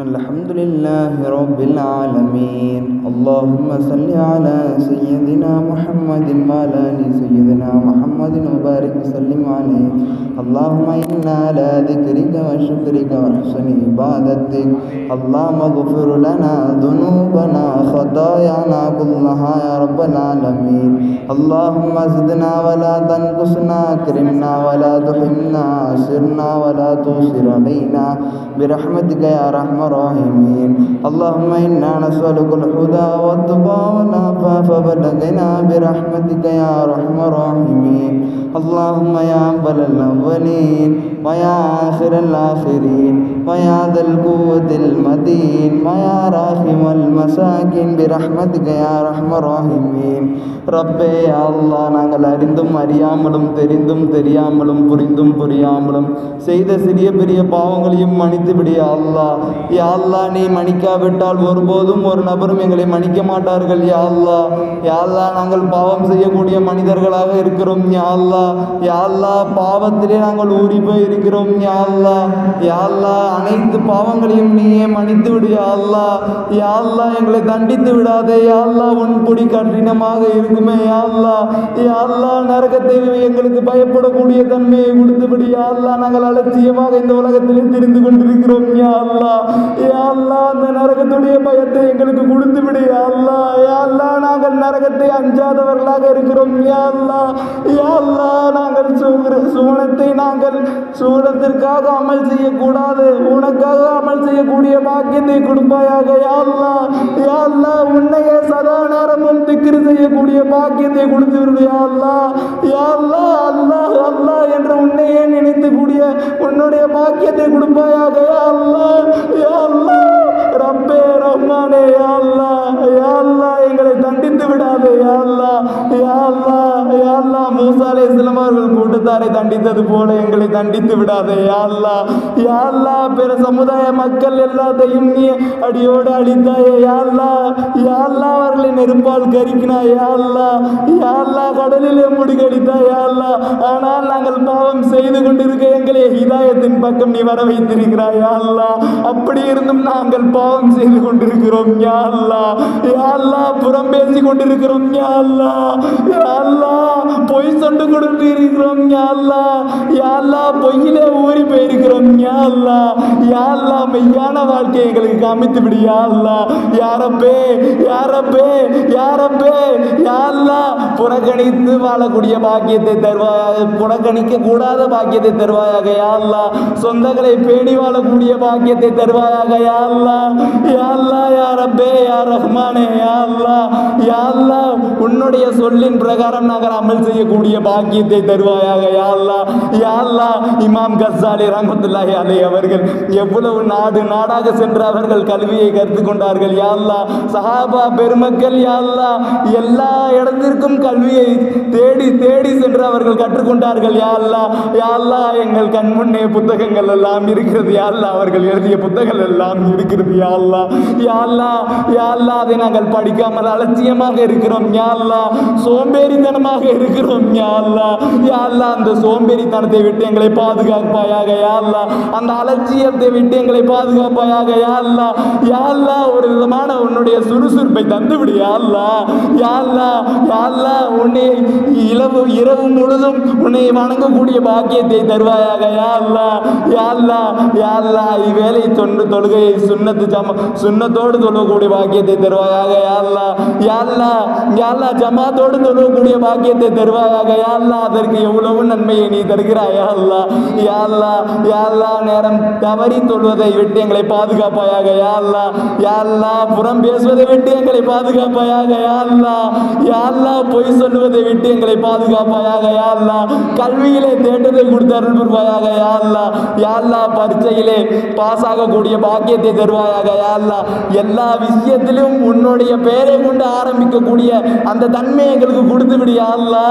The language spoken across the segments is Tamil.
الحمد لله رب العالمين. اللهم صل على سيدنا محمد وعلى سيدنا محمد وبارك وسلم عليه. اللهم أنا على ذكرك وشكرك وحسن عبادتك. اللهم اغفر لنا ذنوبنا خطايانا كلها يا رب العالمين. اللهم زدنا ولا تنقصنا اكرمنا ولا تحرمنا اسرنا ولا تؤثر علينا. برحمتك يا أرحم الراحمين. اللهم إنا نسألك الهدى والتقى والعفاف فبلغنا برحمتك يا أرحم الراحمين. اللهم يا أول الأولين ويا آخر الآخرين. ويا ذا القوة المتين ويا راحم المساكين برحمتك يا ارحم الراحمين ரப்பே யா அல்லாஹ் நாங்கள் அறிந்தும் அறியாமலும் தெரிந்தும் தெரியாமலும் புரிந்தும் புரியாமலும் செய்த சிறிய பெரிய பாவங்களையும் மன்னித்து விடு யா அல்லாஹ் யா அல்லாஹ் நீ மன்னிக்காவிட்டால் ஒருபோதும் ஒரு நபரும் எங்களை மன்னிக்க மாட்டார்கள் யா அல்லாஹ் யா அல்லாஹ் நாங்கள் பாவம் செய்யக்கூடிய மனிதர்களாக இருக்கிறோம் யா அல்லாஹ் யா அல்லாஹ் பாவத்திலே நாங்கள் ஊறி போய் இருக்கிறோம் யா அல்லாஹ் யா அல்லாஹ் அனைத்து பாவங்களையும் நீயே மன்னித்து விடு யாழ்லா அல்லாஹ் யா எங்களை தண்டித்து விடாதே. யாழ்லா உன் பொடி கடினமாக இருக்குமே யா அல்லாஹ் யா அல்லாஹ் நரகத்தை எங்களுக்கு பயப்படக்கூடிய தன்மையை கொடுத்துவிடு யாழ்லா அல்லாஹ் நாங்கள் அலட்சியமாக இந்த உலகத்திலே தெரிந்து கொண்டிருக்கிறோம் யாழ்லா யாழ்லா யா அந்த நரகத்துடைய பயத்தை எங்களுக்கு கொடுத்து விடு யாழ்லா அல்லாஹ் யா அல்லாஹ் நாங்கள் நரகத்தை அஞ்சாதவர்களாக இருக்கிறோம் யாழ்லா யாழ்லா யா அல்லாஹ் நாங்கள் சூர சூனத்தை நாங்கள் சூனத்திற்காக அமல் செய்யக்கூடாது. உனக்காக அமல் செய்யக்கூடிய பாக்கியத்தை கொடுப்பாயாக. யா அல்லாஹ் யா உன்னையே சதா நேரமும் திக்ரு செய்யக்கூடிய பாக்கியத்தை கொடுத்து விடு யாழ்லா அல்லாஹ். யா அல்லாஹ் அல்லாஹ் அல்லாஹ் என்று உன்னையே நினைத்து கூடிய உன்னுடைய பாக்கியத்தை கொடுப்பாயாக யாழ்லா அவர்கள் தண்டித்தது போல எங்களை தண்டித்து விடாதே யாழ்லா யாழ்லா பிற சமுதாய மக்கள் எல்லாத்தையும் நீ அடியோடு அழித்தாயே யாழ்லா யாழ்லா அவர்களை நெருப்பால் கருக்கினாய் யாழ்லா யாழ்லா கடலிலே முடிகடித்தா யாழ்லா ஆனால் நாங்கள் பாவம் செய்து கொண்டிருக்க எங்களை ஹிதாயத்தின் பக்கம் நீ வர வைத்திருக்கிறாய் யாழ்லா அப்படி இருந்தும் நாங்கள் பாவம் செய்து கொண்டிருக்கிறோம் யா யாழ்லா யா புறம் பேசி கொண்டிருக்கிறோம் யா யாழ்லா பொய் சொண்டு கொண்டு இருக்கிறோம் யா அல்லா யா பொய்யிலே ஊறி போயிருக்கிறோம் யா அல்லாஹ். யா மெய்யான வாழ்க்கையை எங்களுக்கு காமித்து விடு யா யாரப்பே யாரப்பே யாரப்பே யா புறக்கணித்து வாழக்கூடிய பாக்கியத்தை தருவாயாக புறக்கணிக்க கூடாத பாக்கியத்தை தருவாயாக யா சொந்தங்களை பேணி வாழக்கூடிய பாக்கியத்தை தருவாயாக யா அல்லாஹ். யாரப்பே யார் ரஹ்மானே யா அல்லாஹ். உன்னுடைய சொல்லின் பிரகாரம் நாங்கள் அமல் செய்யக்கூடிய பாக்கியத்தை தருவாயாக இமாம் கசாலி ரஹமத்துல்லாஹி அலை அவர்கள் எவ்வளவு நாடு நாடாக சென்று அவர்கள் கல்வியை கற்றுக்கொண்டார்கள் கொண்டார்கள். யாழ்லா சஹாபா பெருமக்கள் யாழ்லா எல்லா இடத்திற்கும் கல்வியை தேடி தேடி சென்று அவர்கள் கற்றுக்கொண்டார்கள் யாழ்லா யாழ்லா எங்கள் கண்முன்னே புத்தகங்கள் எல்லாம் இருக்கிறது. யாழ்லா அவர்கள் எழுதிய புத்தகங்கள் எல்லாம் இருக்கிறது. யாழ்லா யாழ்லா யாழ்லா அதை நாங்கள் படிக்காமல் அலட்சியமாக இருக்கிறோம். யாழ்லா சோம்பேறித்தனமாக இருக்கிறோம். யாழ்லா யாழ்லா அந்த அந்த சோம்பேறித்தனத்தை விட்டு எங்களை பாதுகாப்பாயாக யா அந்த அலட்சியத்தை விட்டு எங்களை பாதுகாப்பாயாக யா அல்லாஹ். யா ஒரு விதமான உன்னுடைய சுறுசுறுப்பை தந்துவிடு விடு யா அல்லாஹ் உன்னை இளவு இரவு முழுதும் உன்னை வணங்கக்கூடிய பாக்கியத்தை தருவாயாக யா அல்லாஹ். யா இவ்வேளை தொண்டு தொழுகையை சுண்ணத்து ஜம சுண்ணத்தோடு தொழக்கூடிய பாக்கியத்தை தருவாயாக யா அல்லாஹ். யா யா ஜமாத்தோடு தொழக்கூடிய பாக்கியத்தை தருவாயாக யா அதற்கு எவ்வளவு நன்மையை நீ தருகிறாய் அல்லா? யாழ்லா யா யா நேரம் தவறி தொழுவதை விட்டு எங்களை பாதுகாப்பாயாக யாழ்லா யாழ்லா யா புறம் பேசுவதை விட்டு எங்களை பாதுகாப்பாயாக யாழ்லா யாழ்லா பொய் சொல்லுவதை விட்டு எங்களை பாதுகாப்பாயாக யா கல்வியிலே தேட்டத்தை கொடுத்து அருள் புரிவாயாக யா யாழ்லா பரீட்சையிலே பாஸ் ஆகக்கூடிய பாக்கியத்தை தருவாயாக யா எல்லா விஷயத்திலும் உன்னுடைய பெயரை கொண்டு ஆரம்பிக்கக்கூடிய அந்த தன்மையை எங்களுக்கு கொடுத்து விடு யாழ்லா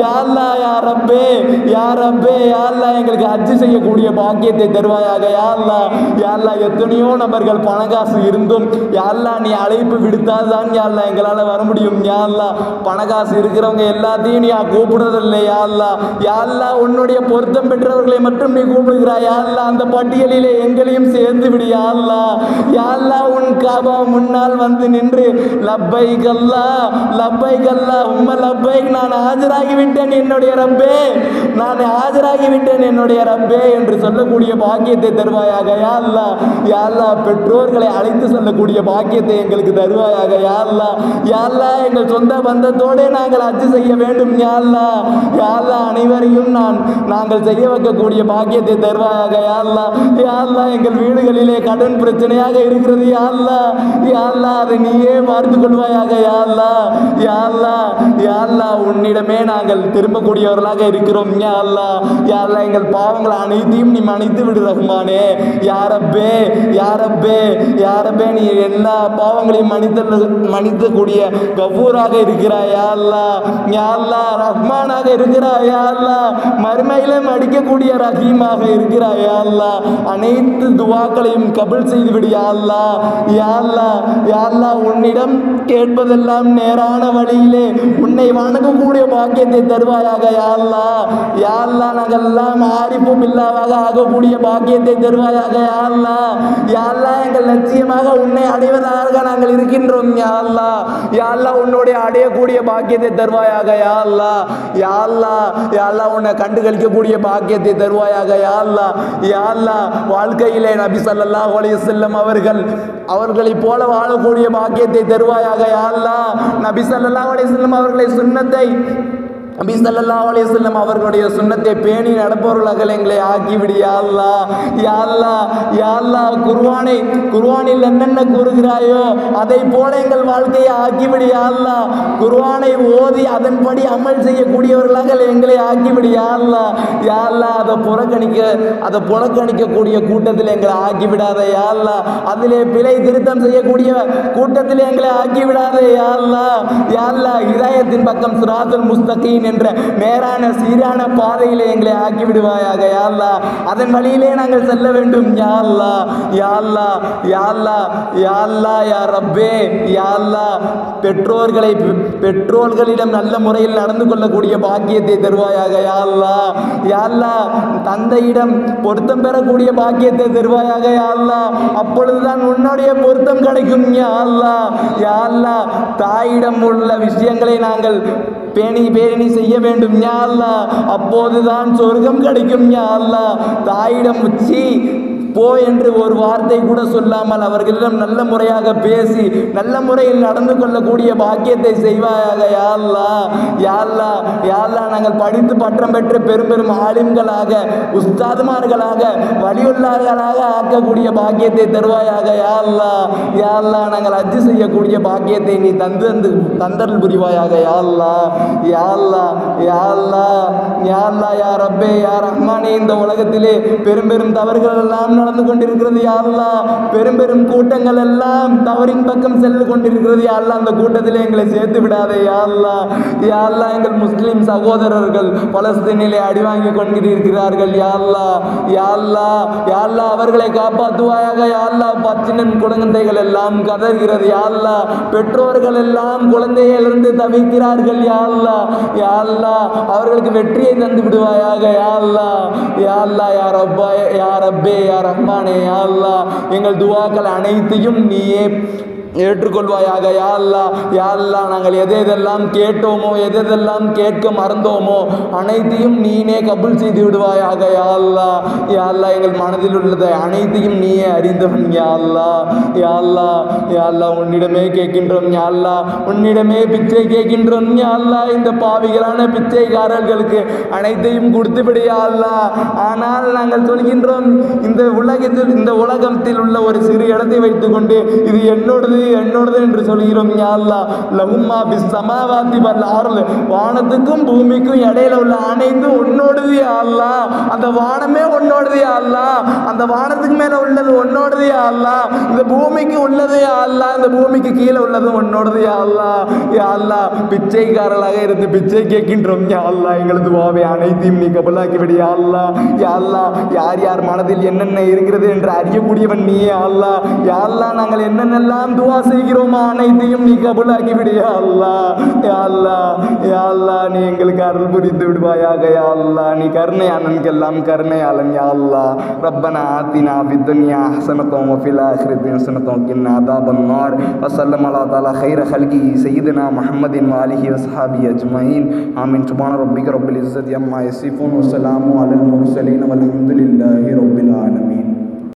யாழ்லா யாரப்பே யார் ரப்பே? யாழ்லா எங்களுக்கு ஹஜ்ஜு செய்யக்கூடிய பாக்கியத்தை தருவாயாக? யாரெல்லாம் யாரெல்லாம் எத்தனையோ நபர்கள் பணகாசு இருந்தும் யாரெல்லாம் நீ அழைப்பு விடுத்தால் தான் யாரெல்லாம் எங்களால் வர முடியும்? யாரெல்லாம் பணகாசு இருக்கிறவங்க எல்லாத்தையும் நீ கூப்பிடுறதில்லை? யாரெல்லாம் யாரெல்லாம் உன்னுடைய பொருத்தம் பெற்றவர்களை மட்டும் நீ கூப்பிடுகிறாய்? யாரெல்லாம் அந்த பட்டியலிலே எங்களையும் சேர்ந்து விடு? யாரெல்லாம் யாரெல்லாம் உன் காபா முன்னால் வந்து நின்று லப்பை கல்லா லப்பை கல்லா உம்ம லப்பை நான் ஆஜராகி விட்டேன் என்னுடைய ரப்பே. நான் ஆஜராகிவிட்டேன் என்னுடைய ரப்பே என்று சொல்லக்கூடிய பாக்கியத்தை தருவாயாக யா அல்லா யா அல்லா பெற்றோர்களை அழைத்து செல்லக்கூடிய பாக்கியத்தை எங்களுக்கு தருவாயாக யா அல்லா யா அல்லா எங்கள் சொந்த பந்தத்தோடு நாங்கள் அச்சு செய்ய வேண்டும் யா அல்லா யா அல்லா அனைவரையும் நான் நாங்கள் செய்ய வைக்கக்கூடிய பாக்கியத்தை தருவாயாக யா அல்லா யா அல்லா எங்கள் வீடுகளிலே கடன் பிரச்சனையாக இருக்கிறது யா அல்லா யா அல்லா அதை நீயே பார்த்து கொள்வாயாக யா அல்லா யா அல்லா யா அல்லா உன்னிடமே நாங்கள் திரும்பக்கூடியவர்களாக இருக்கிறோம் யா அல்லா யா அல்லா எங்கள் பாவங்கள் அனைத்தையும் நீ மன்னித்து விடு ரஹ்மானே. யாரப்பே யாரப்பே யாரப்பே நீ எல்லா பாவங்களையும் மன்னித்த மன்னித்தக்கூடிய கபூராக இருக்கிறாய் யா அல்லா யா அல்லா ரஹ்மானாக இருக்கிறாய் யா அல்லா மறுமையிலே மடிக்கக்கூடிய ரஹீமாக இருக்கிறாய் யா அல்லா அனைத்து துவாக்களையும் கபில் செய்து விடு யா அல்லா யா அல்லா யா அல்லா உன்னிடம் கேட்பதெல்லாம் நேரான வழியிலே உன்னை வணங்கக்கூடிய பாக்கியத்தை தருவாயாக யா அல்லா யா அல்லா நாங்கள் எல்லாம் ஆரிப்பும் இல்லாவாக ஆகக்கூடிய பாக்கியத்தை தருவாயாக யாழ்லா. யாழ்லா எங்கள் லட்சியமாக உன்னை அடைவதாக நாங்கள் இருக்கின்றோம் யாழ்லா. யாழ்லா உன்னுடைய அடையக்கூடிய பாக்கியத்தை தருவாயாக யாழ்லா. யாழ்லா யா உன்னை கண்டு கழிக்கக்கூடிய பாக்கியத்தை தருவாயாக யாழ்லா. யாழ்லா வாழ்க்கையிலே நபி ஸல்லல்லாஹு அலைஹி வஸல்லம் அவர்கள் அவர்களைப் போல வாழக்கூடிய பாக்கியத்தை தருவாயாக யாழ்லா. நபி ஸல்லல்லாஹு அலைஹி வஸல்லம் அவர்களை சுன்னத்தை நபி ஸல்லல்லாஹு அலைஹி வஸல்லம் அவர்களுடைய சுன்னத்தை பேணி நடப்பவர்களாக எங்களை ஆக்கிவிடு யா அல்லாஹ் யா அல்லாஹ் யா அல்லாஹ் குர்ஆனை குர்ஆனில் என்னென்ன கூறுகிறாயோ அதை போல எங்கள் வாழ்க்கையை ஆக்கிவிடு யா அல்லாஹ். குர்ஆனை ஓதி அதன்படி அமல் செய்யக்கூடியவர்களாக எங்களை ஆக்கிவிடு யா அல்லாஹ். யா அல்லாஹ் அதை புறக்கணிக்க அதை புறக்கணிக்கக்கூடிய கூட்டத்தில் எங்களை ஆக்கி விடாத யா அல்லாஹ். அதிலே பிழை திருத்தம் செய்யக்கூடிய கூட்டத்தில் எங்களை ஆக்கி விடாத யா அல்லாஹ். யா அல்லாஹ் பக்கம் சிராத்துல் முஸ்தகீன் என்ற நேரான சீரான பாதையிலே எங்களை ஆக்கி விடுவாயாக யா அதன் வழியிலே நாங்கள் செல்ல வேண்டும். யா யாழ்லா யாழ்லா யாழ்லா யா அல்லாஹ் யா யா ரப்பே யா பெற்றோர்களை பெற்றோர்களிடம் நல்ல முறையில் நடந்து கொள்ளக்கூடிய பாக்கியத்தை தருவாயாக யாழ்லா யாழ்லா யா தந்தையிடம் பொருத்தம் பெறக்கூடிய பாக்கியத்தை தருவாயாக யாழ்லா அப்பொழுதுதான் உன்னுடைய பொருத்தம் கிடைக்கும் யாழ்லா யாழ்லா யா தாயிடம் உள்ள விஷயங்களை நாங்கள் பேணி பேணி செய்ய வேண்டும் யா அப்போதுதான் சொர்க்கம் கிடைக்கும் யா தாயிடம் உச்சி போ என்று ஒரு வார்த்தை கூட சொல்லாமல் அவர்களிடம் நல்ல முறையாக பேசி நல்ல முறையில் நடந்து கொள்ளக்கூடிய பாக்கியத்தை செய்வாயாக. யா யாழ்லா யா நாங்கள் படித்து பட்டம் பெற்று பெரும் பெரும் ஆலிம்களாக உஸ்தாதுமார்களாக வலியுள்ளார்களாக ஆக்கக்கூடிய பாக்கியத்தை தருவாயாக. யா யாழ்லா யா நாங்கள் அஜி செய்யக்கூடிய பாக்கியத்தை நீ தந்து தந்து தந்தல் புரிவாயாக. யா யாழ்லா யா யாழ்லா யா அப்பே யா அல்லாஹ் ரப்பே இந்த உலகத்திலே பெரும் பெரும் தவறுகள் எல்லாம் நடந்து கொண்டிருக்கிறது யாரெல்லாம் பெரும் பெரும் கூட்டங்கள் எல்லாம் தவறின் பக்கம் சென்று கொண்டிருக்கிறது யாரெல்லாம் அந்த கூட்டத்திலே எங்களை சேர்த்து விடாதே யாரெல்லாம் யாரெல்லாம் எங்கள் முஸ்லீம் சகோதரர்கள் பலஸ்தீனிலே அடிவாங்கி கொண்டிருக்கிறார்கள் யாரெல்லாம் யாரெல்லாம் யாரெல்லாம் அவர்களை காப்பாற்றுவாயாக யாரெல்லாம் பச்சினன் குழந்தைகள் எல்லாம் கதறுகிறது யாரெல்லாம் பெற்றோர்கள் எல்லாம் குழந்தையிலிருந்து தவிக்கிறார்கள் யாரெல்லாம் யாரெல்லாம் அவர்களுக்கு வெற்றியை தந்து விடுவாயாக யாரெல்லாம் யாரெல்லாம் யா யாரப்பே யா ரஹ்மானே அல்லா எங்கள் துவாக்கள் அனைத்தையும் நீயே ஏற்றுக்கொள்வாயாக. யா அல்லா யா அல்லா நாங்கள் எதை எதெல்லாம் கேட்டோமோ எதெல்லாம் கேட்க மறந்தோமோ அனைத்தையும் நீனே கபுல் செய்து விடுவாயாக யா அல்லாஹ் யா அல்லா எங்கள் மனதில் உள்ளதை அனைத்தையும் நீயே அறிந்தவன் யா அல்லாஹ் யா அல்லா யா அல்லா உன்னிடமே கேட்கின்றோம் யா அல்லாஹ் உன்னிடமே பிச்சை கேட்கின்றோம் யா இந்த பாவிகளான பிச்சைக்காரர்களுக்கு அனைத்தையும் கொடுத்து விடு யா ஆனால் நாங்கள் சொல்கின்றோம் இந்த உலகத்தில் இந்த உலகத்தில் உள்ள ஒரு சிறு இடத்தை வைத்துக்கொண்டு இது என்னோடது என்னோடது என்று சொல்கிறோம் யா அல்லாஹ். லஹும்மா பி சமாவாத்தி வல் ஆறுல வானத்துக்கும் பூமிக்கும் இடையில உள்ள அனைத்தும் உன்னோடது யாழ்லா அந்த வானமே உன்னோடது யாழ்லா அந்த வானத்துக்கு மேல உள்ளது உன்னோடது யாழ்லா இந்த பூமிக்கு உள்ளது யாழ்லா இந்த பூமிக்கு கீழே உள்ளதும் உன்னோடது யாழ்லா யாழ்லா யா பிச்சைக்காரர்களாக இருந்து பிச்சை கேட்கின்றோம் யாழ்லா அல்லா எங்களது வாவை அனைத்தையும் நீ கபலாக்கி விடு யா அல்லா யார் யார் மனதில் என்னென்ன இருக்கிறது என்று அறியக்கூடியவன் நீ யாழ்லா யாழ்லா நாங்கள் என்னென்னலாம் துவா செய்கிறோமோ அனைத்தையும் நீ கபலாக்கி விடு யா அல்லா யா அல்லா யா அல்லா நீ எங்களுக்கு அருள் புரிந்து விடுவாயாக யா அல்லா நீ கருணையாளனுக்கெல்லாம் கருணையாளன் யா அல்லா ربنا آتنا في الدنيا حسنة وفي الآخرة حسنة وقنا عذاب النار وسلم على تعالى خير خلقه سيدنا محمد وآله وصحبه أجمعين آمين سبحان ربك رب العزة عما يصفون وسلام على المرسلين والحمد لله رب العالمين